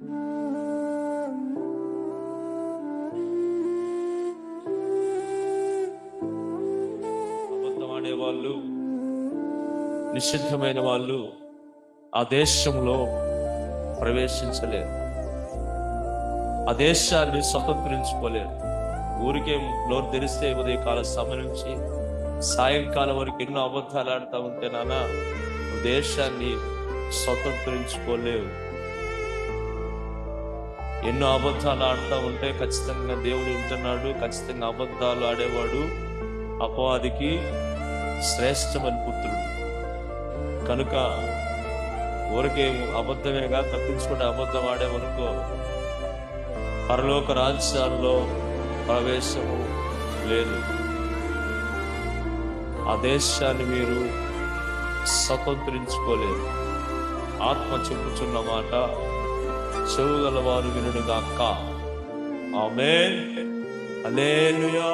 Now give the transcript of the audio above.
అబద్ధం ఆడేవాళ్ళు నిషిద్ధమైన వాళ్ళు ఆ దేశంలో ప్రవేశించలేరు. ఆ దేశాన్ని స్వతంత్రించుకోలేరు. ఊరికే నోరు తెరిస్తే ఉదయకాల సమయం నుంచి సాయంకాలం వరకు ఎన్నో అబద్ధాలు ఆడుతూ ఉంటే నాన్న దేశాన్ని స్వతంత్రించుకోలేవు. ఎన్నో అబద్ధాలు ఆడుతూ ఉంటే ఖచ్చితంగా దేవుడు ఉంటున్నాడు ఖచ్చితంగా అబద్ధాలు ఆడేవాడు అపవాదికి శ్రేష్టమైన పుత్రుడు. కనుక ఊరికే అబద్ధమేగా తప్పించుకుంటే అబద్ధం ఆడేవనుకో పరలోక రాజ్యాల్లో ప్రవేశము లేదు. ఆ దేశాన్ని మీరు స్వతంత్రించుకోలేరు. ఆత్మ చెప్పుచున్న మాట చెవు గలవారు వినుడుగాక ఆమె అలేలుయా